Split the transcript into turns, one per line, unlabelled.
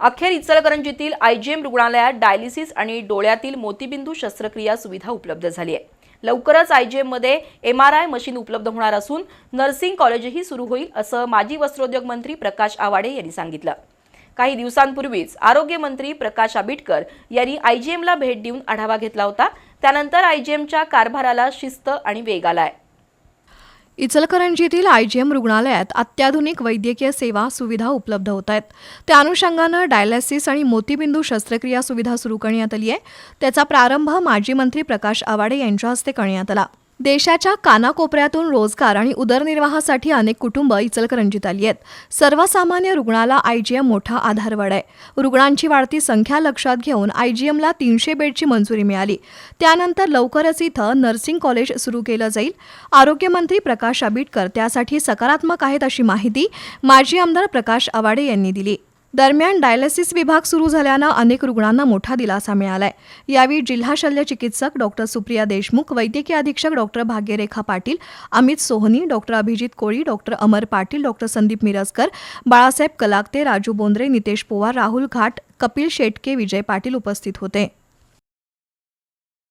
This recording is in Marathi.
अखेर इचलकरंजीतील आयजीएम रुग्णालयात डायलिसिस आणि डोळ्यातील मोतीबिंदू शस्त्रक्रिया सुविधा उपलब्ध झाली आहे. लवकरच आयजीएममध्ये एम आर आय मशीन उपलब्ध होणार असून नर्सिंग कॉलेजही सुरू होईल असं माजी वस्त्रोद्योग मंत्री प्रकाश आवाडे यांनी सांगितलं. काही दिवसांपूर्वीच आरोग्यमंत्री प्रकाश आबिटकर यांनी आयजीएमला भेट देऊन आढावा घेतला होता. त्यानंतर आयजीएमच्या कारभाराला शिस्त आणि वेग आहे
इचलकरंजीतील आयजीएम रुग्णालयात अत्याधुनिक वैद्यकीय सेवा सुविधा उपलब्ध होत आहेत. त्या अनुषंगानं डायलिसिस आणि मोतीबिंदू शस्त्रक्रिया सुविधा सुरू करण्यात आली आहे. त्याचा प्रारंभ माजी मंत्री प्रकाश आवाडे यांच्या हस्ते करण्यात आला. देशाच्या कानाकोपऱ्यातून रोजगार आणि उदरनिर्वाहासाठी अनेक कुटुंब इचलकरंजीत आली आहेत. सर्वसामान्य रुग्णाला आयजीएम मोठा आधारवड आहे. रुग्णांची वाढती संख्या लक्षात घेऊन आयजीएमला तीनशे बेडची मंजुरी मिळाली. त्यानंतर लवकरच इथं नर्सिंग कॉलेज सुरू केलं जाईल. आरोग्यमंत्री प्रकाश आबिटकर त्यासाठी सकारात्मक आहेत अशी माहिती माजी आमदार प्रकाश आवाडे यांनी दिली. दरम्यान डायलिसिस विभाग सुरू झाल्यानं अनेक रुग्णांना मोठा दिलासा मिळालाय. यावेळी जिल्हा शल्य चिकित्सक डॉक्टर सुप्रिया देशमुख वैद्यकीय अधीक्षक doctor Bhagyarekha Patil Amit Sohani doctor Abhijit Koli doctor Amar Patil doctor Sandeep Mirajkar Balasaheb Kalagate Raju Bondre Nitesh Powar Rahul Ghat Kapil Shetke Vijay Patil उपस्थित होते.